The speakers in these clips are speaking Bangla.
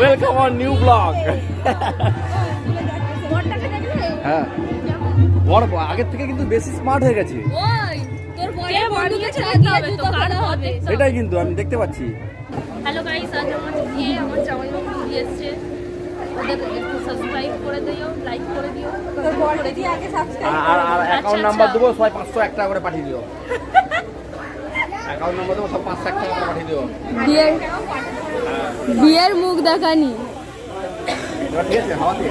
ওয়েলকাম অন নিউ ব্লগ হ্যাঁ। বড় আগের থেকে কিন্তু বেশি স্মার্ট হয়ে গেছে। দিয়ে সেটাই কিন্তু আমি দেখতে পাচ্ছি। হ্যালো গাইস আজ আমার বিয়ে আমার জামাইবাবু বিয়ে এসছে। ওদের একটু সাবস্ক্রাইব করে দিও লাইক করে দিও। তোর বরকে দিয়ে আগে সাবস্ক্রাইব আর আর অ্যাকাউন্ট নাম্বার দেবো সবাই পাঁচশো এক টাকা করে পাঠিয়ে দিও। অ্যাকাউন্ট নাম্বার দেবো সব পাঁচশো এক টাকা পাঠিয়ে দিও বিয়ের বিয়ের মুখ দেখানি ঠিক আছে হাওয়াতে।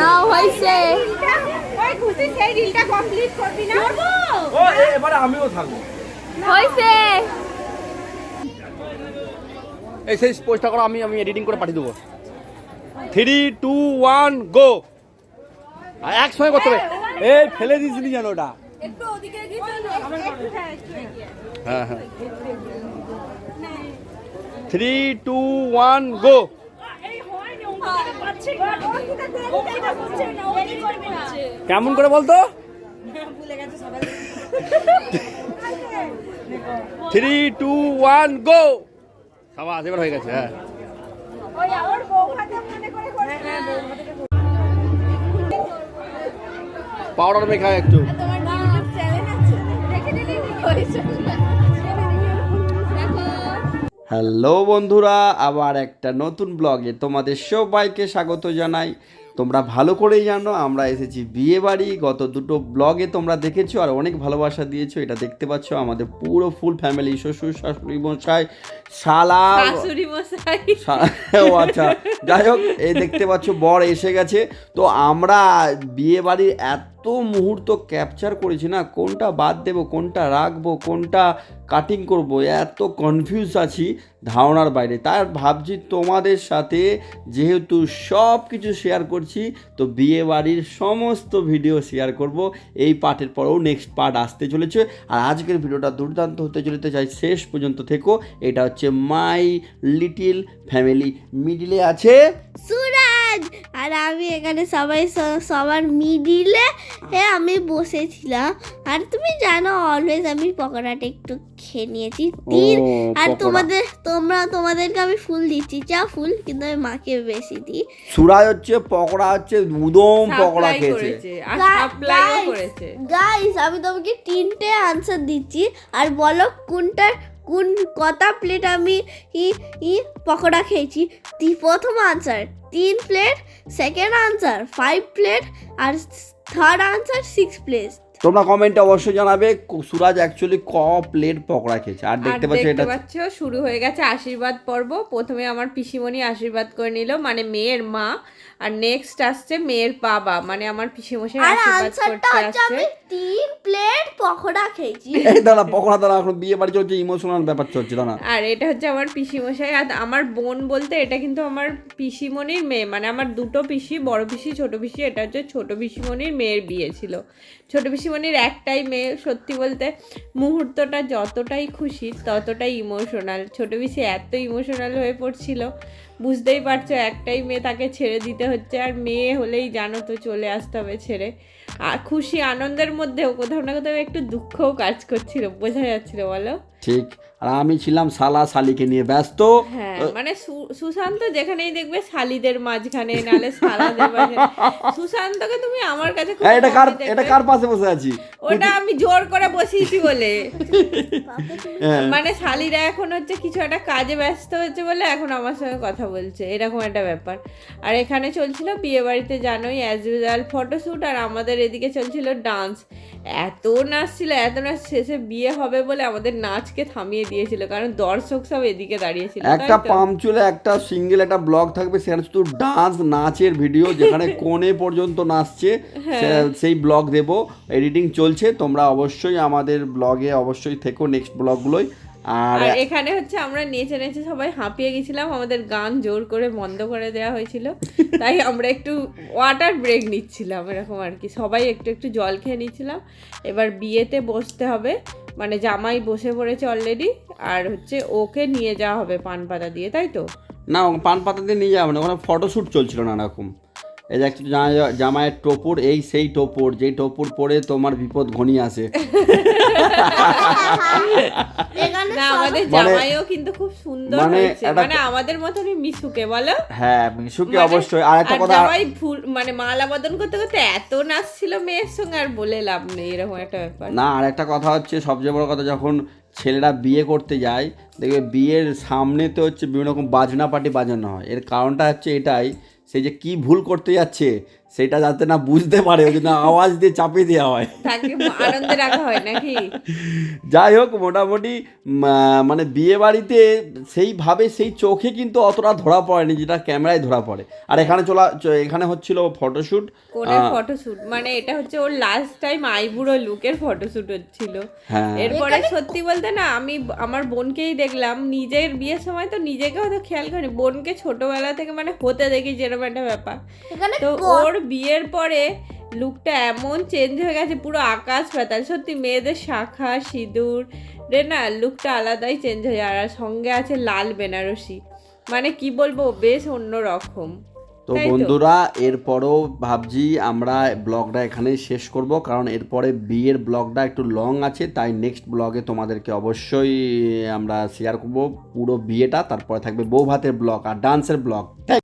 না হয়েছে। ওই খুশি সেই রিলটা কমপ্লিট করবি না ও এবারে আমিও থাকব এই সেই পোস্টটা করো আমি আমি এডিটিং করে পাঠিয়ে দেবো। থ্রি টু ওয়ান গো একসঙ্গে করতে হবে। এই ফেলে দিয়েছিলি যেন ওটা। একটু ওদিকে গিয়ে হ্যাঁ হ্যাঁ থ্রি টু ওয়ান গো কেমন করে বলতো? থ্রি টু ওয়ান গো সাবাস এবার হয়ে গেছে হ্যাঁ। মনে করে করে পাউডার মেখা একটু। হ্যালো বন্ধুরা আবার একটা নতুন ব্লগে তোমাদের সবাইকে স্বাগত জানাই। তোমরা ভালো করেই জানো আমরা এসেছি বিয়ে বাড়ি। গত দুটো ব্লগে তোমরা দেখেছ আর অনেক ভালোবাসা দিয়েছ এটা দেখতে পাচ্ছ আমাদের পুরো ফুল ফ্যামিলি শ্বশুর শাশুড়ি মশাই শালা শাশুড়ি মশাই। সা- ও আচ্ছা যাই হোক এই দেখতে পাচ্ছ বর এসে গেছে। তো আমরা বিয়ে বাড়ির এত মুহূর্ত ক্যাপচার করেছি না, কোনটা বাদ দেব, কোনটা রাখব, কোনটা কাটিং করব, এত কনফিউজ আছি ধারণার বাইরে। তার ভাবছি তোমাদের সাথে যেহেতু সব কিছু শেয়ার করছি, তো বিয়ে বাড়ির সমস্ত ভিডিও শেয়ার করব। এই পার্টের পরেও নেক্সট পার্ট আসতে চলেছে। আর আজকের ভিডিওটা দুর্দান্ত হতে চলেতে চাই শেষ পর্যন্ত থেকো। এটা হচ্ছে মাই লিটিল ফ্যামিলি মিডিলে আছে সুরাজ! আর আমি এখানে সবাই সবার মিডিলে আমি বসেছিলাম। আর তুমি জানো অলওয়েজ আমি পকোড়াটা একটু খেয়ে নিয়েছি। ও, আর তোমাদের তোমরা তোমাদেরকে আমি ফুল দিচ্ছি চা ফুল কিন্তু আমি মাকে বেশি দিই। সুরাজ হচ্ছে পকোড়া হচ্ছে উদম পকোড়া খেয়েছে। গাইস আমি তোমাকে তিনটে আনসার দিচ্ছি। আর বলো কোনটা কোন কত প্লেট আমি ই ই পকোড়া খেয়েছি? প্রথম আনসার তিন plate second answer five plate আর থার্ড আনসার সিক্স প্লেট তোমরা কমেন্টে অবশ্যই জানাবে ক- সুরাজ অ্যাকচুয়ালি ক প্লেট পকোড়া খেয়েছে। আর আর দেখতে পাচ্ছ এটা পাচ্ছ শুরু হয়ে গেছে আশীর্বাদ পর্ব। প্রথমে আমার পিসিমণি আশীর্বাদ করে নিল মানে মেয়ের মা। আর নেক্সট আসছে মেয়ের বাবা। মানে আমার পিসিমশাই আর আশীর্বাদ করতে আসছে। তিন প্লেট পকোড়া খেয়েছি। এই দাঁড়া পকোড়া দাঁড়া এখন বিয়ে বাড়ি চলছে ইমোশনাল ব্যাপার চলছে দাঁড়া। আর এটা হচ্ছে আমার পিসিমশাই আর আমার বোন বলতে এটা কিন্তু আমার পিসিমণির মেয়ে। মানে আমার দুটো পিসি বড় পিসি ছোট পিসি এটা হচ্ছে ছোট পিসিমণির মেয়ের বিয়ে ছিল। ছোট পিসিমণির একটাই মেয়ে সত্যি বলতে মুহূর্তটা যতটাই খুশি ততটাই ইমোশনাল ছোট পিসি এত ইমোশনাল হয়ে পড়ছিল বুঝতেই পারছ একটাই মেয়ে তাকে ছেড়ে দিতে হচ্ছে আর মেয়ে হলেই জানো তো চলে আসতে হবে ছেড়ে। খুশি আনন্দের মধ্যেও কোথাও না কোথাও একটু দুঃখও কাজ করছিল বোঝা যাচ্ছিল বলো? ঠিক। আর আমি ছিলাম সালা শালিকে নিয়ে ব্যস্ত। হ্যাঁ মানে সুশান্ত যেখানেই দেখবে শালিদের মাঝখানে নালে মাঝখানে। সুশান্তকে তুমি আমার কাছে এটা কার এটা কার পাশে বসে আছি? ওটা আমি জোর করে বসিয়েছি বলে। হ্যাঁ। মানে শালিরা এখন হচ্ছে কিছু একটা কাজে ব্যস্ত হচ্ছে বলে এখন আমার সঙ্গে কথা বলছে এরকম একটা ব্যাপার। আর এখানে চলছিল বিয়ে বাড়িতে জানোই অ্যাজ ইউজুয়াল ফটোশ্যুট আর আমাদের এদিকে চলছিল ডান্স এত নাচ ছিল এত নাচ শেষে বিয়ে হবে বলে আমাদের নাচকে থামিয়ে দিয়েছিল কারণ দর্শক সব এদিকে দাঁড়িয়েছিল একটা তো? পামচুলে একটা সিঙ্গেল একটা ব্লগ থাকবে সেখানে শুধু ডান্স নাচের ভিডিও যেখানে কোণে পর্যন্ত নাচছে হ্যাঁ। সেই ব্লগ দেবো এডিটিং চলছে তোমরা অবশ্যই আমাদের ব্লগে অবশ্যই থেকো নেক্সট ব্লগগুলোই আর এখানে হচ্ছে আমরা নেচে নেচে সবাই হাঁপিয়ে গেছিলাম আমাদের গান জোর করে বন্ধ করে দেওয়া হয়েছিল। তাই আমরা একটু ওয়াটার ব্রেক নিচ্ছিলাম এরকম আর কি। সবাই একটু একটু জল খেয়ে নিচ্ছিলাম। এবার বিয়েতে বসতে হবে মানে জামাই বসে পড়েছে অলরেডি আর হচ্ছে ওকে নিয়ে যাওয়া হবে পান পাতা দিয়ে তাই তো? না পান পাতা দিয়ে নিয়ে যাব না ওখানে ফটোশ্যুট চলছিল নানা রকম এই যে একটা জামা- জামাইয়ের টোপর এই সেই টোপর যেই টোপর পরে তোমার বিপদ ঘনিয়ে আসে। না আমাদের মানে- জামাইও কিন্তু খুব সুন্দর মানে হয়েছে। মানে আমাদের মতনই মিশুকে বলো? হ্যাঁ মিশুকে মানে- অবশ্যই। আর একটা কথা জামাই ফুল মানে মালা বদন করতে করতে এত নাচছিল মেয়ের সঙ্গে আর বলে লাভ নেই এরকম একটা ব্যাপার। না আর একটা কথা হচ্ছে সবচেয়ে বড় কথা যখন ছেলেরা বিয়ে করতে যায় দেখবে বিয়ের সামনেতে হচ্ছে বিভিন্ন রকম বাজনা পার্টি বাজানো হয়। এর কারণটা হচ্ছে এটাই সেই যে কি ভুল করতে যাচ্ছে সেটা যাতে না বুঝতে পারে ওই জন্য আওয়াজ দিয়ে চাপিয়ে দেওয়া হয়। আনন্দে রাখা হয় নাকি? যাই হোক মোটামুটি মানে বিয়ে বাড়িতে সেইভাবে সেই চোখে কিন্তু অতটা ধরা পড়েনি যেটা ক্যামেরায় ধরা পড়ে। আর এখানে চলা চ- এখানে হচ্ছিল ফটোশ্যুট কোনের ফটোশুট মানে এটা হচ্ছে ওর লাস্ট টাইম আইবুড়ো লুকের ফটোশুট হচ্ছিল। হ্যাঁ। এরপরে সত্যি বলতে না আমি আমার বোনকেই দেখলাম নিজের বিয়ের সময় তো নিজেকে হয়তো খেয়াল করিনি বোনকে ছোটবেলা থেকে মানে হতে দেখি যেরকম একটা ব্যাপার। তো ওর বিয়ের পরে লুকটা এমন চেঞ্জ হয়ে গেছে পুরো আকাশ পাতাল। সত্যি মেয়েদের শাখা সিঁদুর রে না লুকটা আলাদাই চেঞ্জ হয়ে যায়। আর সঙ্গে আছে লাল বেনারসি। মানে কি বলব বেশ অন্য রকম তো। বন্ধুরা এরপরও ভাবছি আমরা ব্লগটা এখানেই শেষ করব কারণ এরপরে বিয়ের ব্লগটা একটু লং আছে তাই নেক্সট ব্লগে তোমাদেরকে অবশ্যই আমরা শেয়ার করব পুরো বিয়েটা তারপরে থাকবে বউ ভাতের ব্লগ আর ডান্সের ব্লগ।